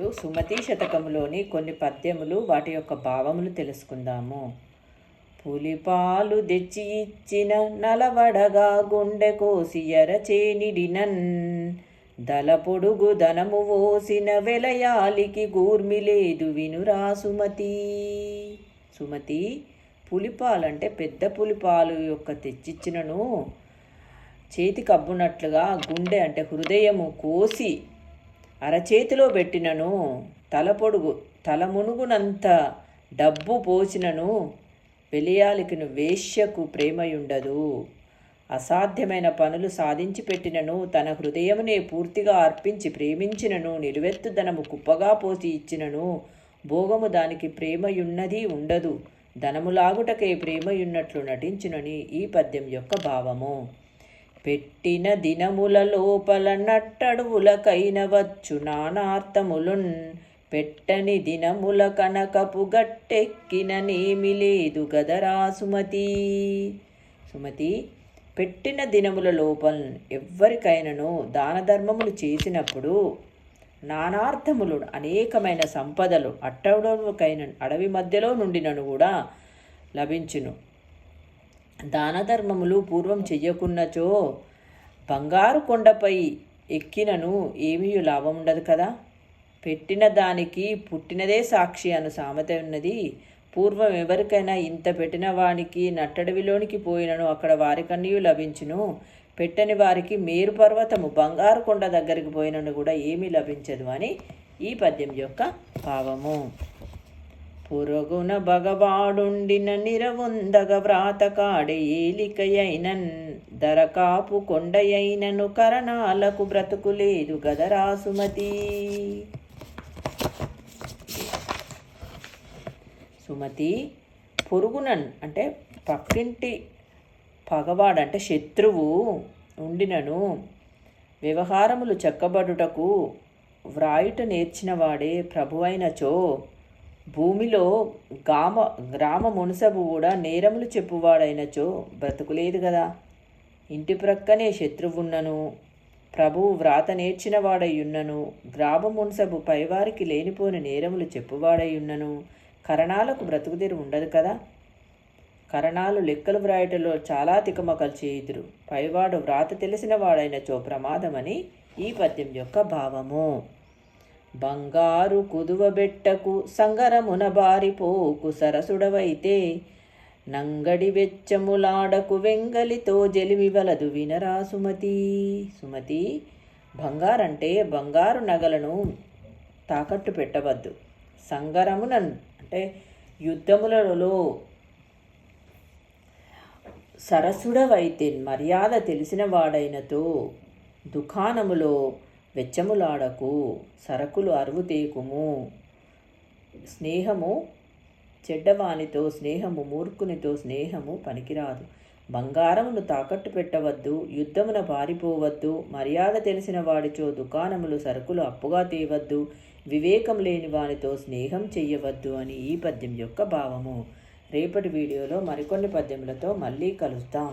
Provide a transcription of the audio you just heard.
ఇప్పుడు సుమతి శతకములోని కొన్ని పద్యములు వాటి యొక్క భావములు తెలుసుకుందాము. పులిపాలు తెచ్చి ఇచ్చిన నలవడగా గుండె కోసి ఎరచేనిడినన్ దల పొడుగు ధనము ఓసిన వెలయాలికి గూర్మి లేదు వినురా సుమతి. సుమతి పులిపాలంటే పెద్ద పులిపాలు యొక్క తెచ్చిచ్చినను చేతికి అబ్బునట్లుగా గుండె అంటే హృదయము కోసి అరచేతిలో పెట్టినను తల పొడుగు తల మునుగునంత డబ్బు పోసినను వెలియాలికిను వేశ్యకు ప్రేమయుండదు. అసాధ్యమైన పనులు సాధించి పెట్టినను తన హృదయమునే పూర్తిగా అర్పించి ప్రేమించినను నిలువెత్తుదనము కుప్పగా పోసి ఇచ్చినను భోగము దానికి ప్రేమయున్నది ఉండదు. ధనములాగుటకే ప్రేమయున్నట్లు నటించునని ఈ పద్యం యొక్క భావము. పెట్టిన దినముల లోపల నట్టడువులకైన వచ్చు నానార్థములున్. పెట్టని దినముల కనకపు గట్టెక్కిన నేమి లేదు గదరా సుమతి. సుమతి పెట్టిన దినముల లోపల ఎవ్వరికైనను దాన ధర్మములు చేసినప్పుడు నానార్థములు అనేకమైన సంపదలు అట్టడువుకైన అడవి మధ్యలో నుండినను కూడా లభించును. దాన ధర్మములు పూర్వం చెయ్యకున్నచో బంగారు కొండపై ఎక్కినను ఏమీ లాభం ఉండదు కదా? పెట్టిన దానికి పుట్టినదే సాక్షి అను సామెత ఉన్నది. పూర్వం ఎవరికైనా ఇంత పెట్టిన వానికి నట్టడవిలోనికి పోయినను అక్కడ వారికన్నీ లభించును. పెట్టని వారికి మేరు పర్వతము బంగారు కొండ దగ్గరికి పోయినను కూడా ఏమీ లభించదు అని ఈ పద్యం యొక్క భావము. పురగున భగవాడుండిన నిరవుందగ వ్రాతకాడే ఏలికయైనన్ దరకాపు కొండయైనను కరణాలకు బ్రతుకు లేదు గదరా సుమతి సుమతి పొరుగునన్ అంటే పక్కింటి పగవాడంటే శత్రువు ఉండినను వ్యవహారములు చెక్కబడుటకు వ్రాయుట నేర్చినవాడే ప్రభువైనచో భూమిలో గామ గ్రామ మునసబు కూడా నేరములు చెప్పువాడైనచో బ్రతుకులేదు కదా ఇంటి ప్రక్కనే శత్రువున్నను ప్రభువు వ్రాత నేర్చినవాడయ్యున్నను గ్రామ మునసబు పైవారికి లేనిపోని నేరములు చెప్పువాడయ్యున్నను కరణాలకు బ్రతుకుదెరు ఉండదు కదా. కరణాలు లెక్కలు వ్రాయటలో చాలా తికమకలు చేయుదురు పైవాడు వ్రాత తెలిసిన వాడైనచో ప్రమాదమని ఈ పద్యం యొక్క భావము. బంగారు కుదువబెట్టకు సంగరమున బారిపోకు సరసుడవైతే నంగడి వెచ్చములాడకు వెంగలితో జలివివలదు వినరా సుమతి. సుమతి బంగారంటే బంగారు నగలను తాకట్టు పెట్టవద్దు. సంగరమున అంటే యుద్ధములలో సరసుడవైతే మర్యాద తెలిసిన వాడైనతో దుకాణములో వెచ్చములాడకు సరకులు అరువు తీకుము. స్నేహము చెడ్డవానితో స్నేహము మూర్ఖునితో స్నేహము పనికిరాదు. బంగారమును తాకట్టు పెట్టవద్దు యుద్ధమున పారిపోవద్దు మర్యాద తెలిసిన వాడిచో దుకాణములు సరుకులు అప్పుగా తేవద్దు వివేకం లేని వానితో స్నేహం చెయ్యవద్దు అని ఈ పద్యం యొక్క భావము. రేపటి వీడియోలో మరికొన్ని పద్యములతో మళ్ళీ కలుస్తాం